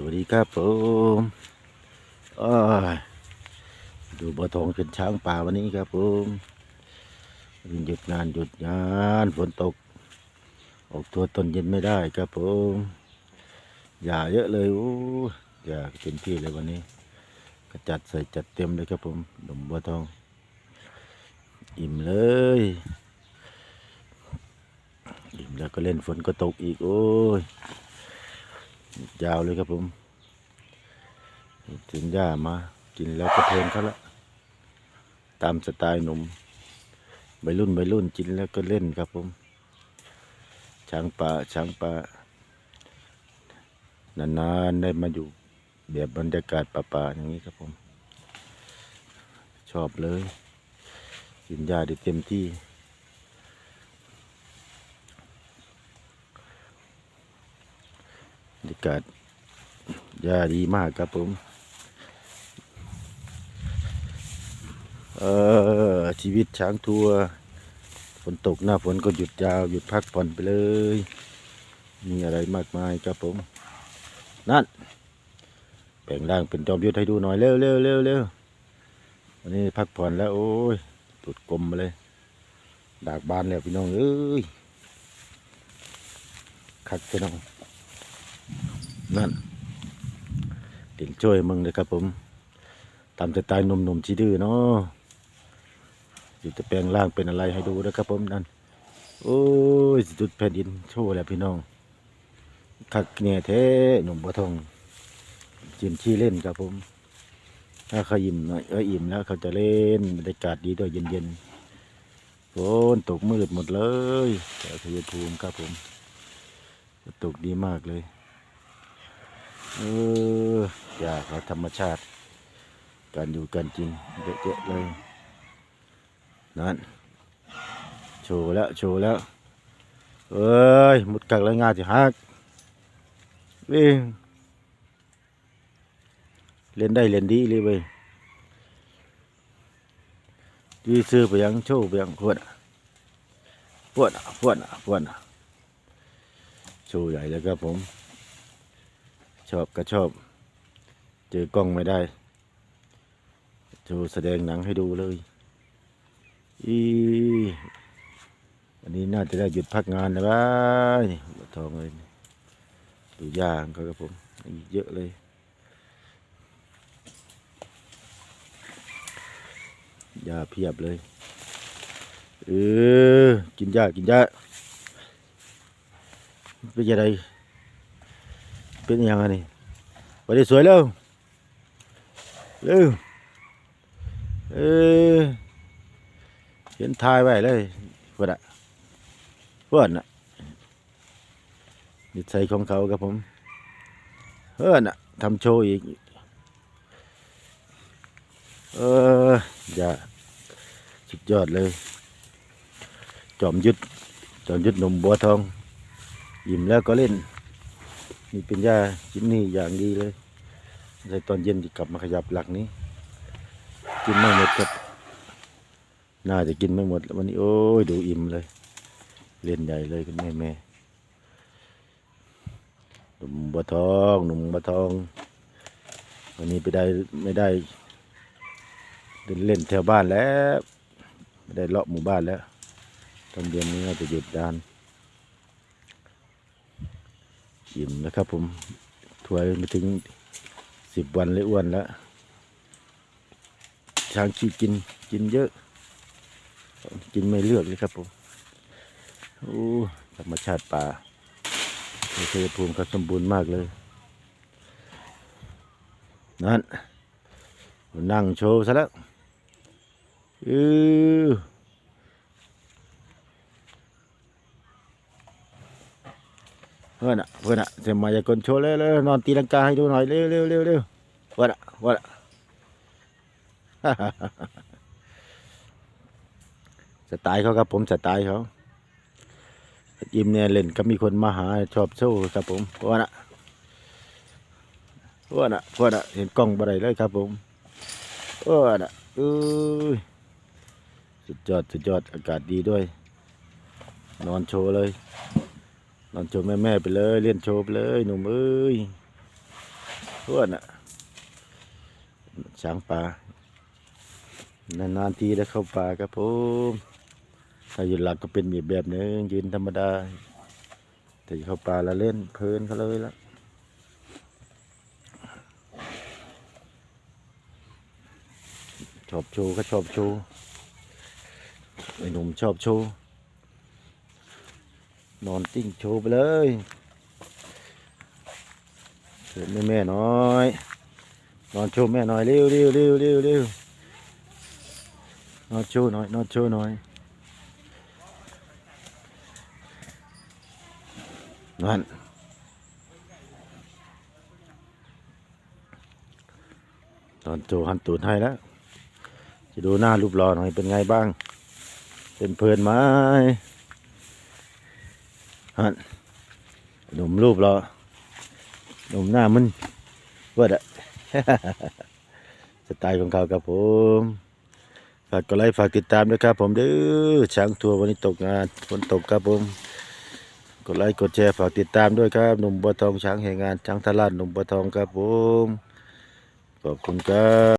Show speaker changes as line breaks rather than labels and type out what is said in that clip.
สวัสดีครับผมดูบัวทองเป็นช้างป่าวันนี้ครับผมหยุดงานหยุดงานฝนตก ออกตัวตนเย็นไม่ได้ครับผมอย่าเยอะเลยโอ้อย่าเต็มที่เลยวันนี้ก็จัดใส่จัดเต็มเลยครับผมดมบัวทอง อิ่มเลยอิ่มแล้วก็เล่นฝนก็ตกอีกโอ้ย ยาวเลยครับผมถึงย่ามา กินแล้วก็เพลินเขาละ ตามสไตล์หนุ่มใบรุ่นใบรุ่นกินแล้วก็เล่นครับผม ช้างป่าช้างป่านานๆได้มาอยู่แบบบรรยากาศป่าๆอย่างนี้ครับผม ชอบเลย กินหญ้าได้เต็มที่ บรรยากาศหญ้าดีมากครับผม เออ ชีวิตช้างทัวร์ฝนตกหน้าฝนก็หยุดยาว หยุดพักผ่อนไปเลย มีอะไรมากมายครับผม นั่นแปลงร่างเป็นจอมยุทธให้ดูหน่อยเร็วเร็วเร็วเร็ววันนี้พักผ่อนแล้ว โอ้ยตุดกลมมาเลย ดากบานแล้วพี่น้องเอ้ยคักพี่น้อง นั่นเด่นช่วยมึงเลยครับผมตามสไตล์หนุ่มๆชีดื้อเนาะอยู่จะแปลงร่างเป็นอะไรให้ดูนะครับผมนั่นโอ้ยสุดแผ่นดินโชว์แล้วพี่น้องคักเนี่ยแท้หนุ่มบัวทองจิมชี้เล่นครับผม ถ้าเขาอิ่มหน่อยเอออิ่มแล้วเขาจะเล่นบรรยากาศดีด้วยเย็นๆฝนตกมืดหมดเลยแต่ชัยภูมิครับผม ตกดีมากเลย เอออยากเขาธรรมชาติ การอยู่กันจริงเยอะๆเลย นั่น โชว์แล้ว โชว์แล้ว เอ้ย มุดกักแล้วงาจะหักวิ่งเล่นได้เล่นดีเลยเว้ยดีซื้อไปยังโชว์ไปยังพวดพวดอะพวดอะพวดอะโชว์ใหญ่แล้วครับผม ชอบก็ชอบ เจอกล้องไม่ได้โชว์แสดงหนังให้ดูเลย อีวันนี้น่าจะได้หยุดพักงานนะบ้าบัทองเลยดูยางเขาครับผมเยอะเลย ยาเพียบเลย เออ กินยากินยาเป็นยังไง เป็นยังไงนี่ไปได้สวยแล้วเร็วเออเห็นทายไว้เลยเพื่อนอะเพื่อนอะนิสัยของเขาครับผมเพื่อนอะทำโชว์อีก เอออย่าสุดยอดเลย จอมยุทธจอมยุทธหนุ่มบัวทองอิ่มแล้วก็เล่น นี่เป็นยาชิ้นนี้อย่างดีเลยในตอนเย็นจะกลับมาขยับหลักนี้ กินไม่หมดครับ น่าจะกินไม่หมดแล้ววันนี้โอ้ยดูอิ่มเลย เล่นใหญ่เลยคุณแม่แม่หนุ่มบัวทองหนุ่มบัวทอง วันนี้ไปได้ไม่ได้เดินเล่นแถวบ้านแล้ว ไม่ได้เลาะหมู่บ้านแล้วตอนเย็นนี้น่าจะหยุดดาน อิ่มนะครับ ผมถวยมาถึงสิบวันเลยอ้วนแล้วช้างขี้กินกินเยอะ กินไม่เลือกเลยครับผมโอ้ธรรมชาติป่าเทยภูมิเขาสมบูรณ์มากเลยนั่นนั่งโชว์ซะแล้วเออ เพื่อนอะเพื่อนอะเสียมายากลโชว์เลยเลยนอนตีลังกาให้ดูหน่อยเร็วเร็วเร็วเร็วเพื่อนอะเพื่อนอะสไตล์เขาครับผมสไตล์เขายิมเนี่ยเล่นก็มีคนมาหาชอบโชว์ครับผมเพราะว่ะเพราะว่ะเพราะว่ะเห็นกล้องบ่ไดเลยครับผมเพราะว่ะเอ้ยสุดยอดสุดยอดอากาศดีด้วย นอนโชว์เลย อนโชว์แม่แม่ๆไปเลยเล่นโชว์ไปเลยหนุ่มเอ้ยอ้วนอะช้างป่านานๆทีได้เข้าป่าครับผมถ้าอยืนหลักก็เป็นแบบนึงยืนธรรมดา แต่เข้าป่าแล้วเล่นเพลินเขาเลยละชอบโชว์ก็ชอบโชว์ไอ้หนุ่มชอบโชว์ นอนติ้งโชว์ไปเลยเชิญแม่แม่ๆหน้อย นอนโชว์แม่หน่อยเร็วเร็วเร็วเร็วเร็วนอนโชว์หน่อยนอนโชว์หน่อยนั่นตอนโจหันตูดให้แล้ว จะดูหน้ารูปหล่อหน่อยเป็นไงบ้าง เป็นเพลินไหม ฮันหนุ่มรูปหล่อหนุ่มหน้ามึนเวิร์ดอะสไตล์ของเขาครับผม ฝากกดไลค์ฝากติดตามด้วยครับผมเด้อช้างทัวร์วันนี้ตกงานฝนตกครับผม กดไลค์กดแชร์ฝากติดตามด้วยครับหนุ่มบัวทองช้างแห่งงานช้างทลาดหนุ่มบัวทองครับผม ขอบคุณครับ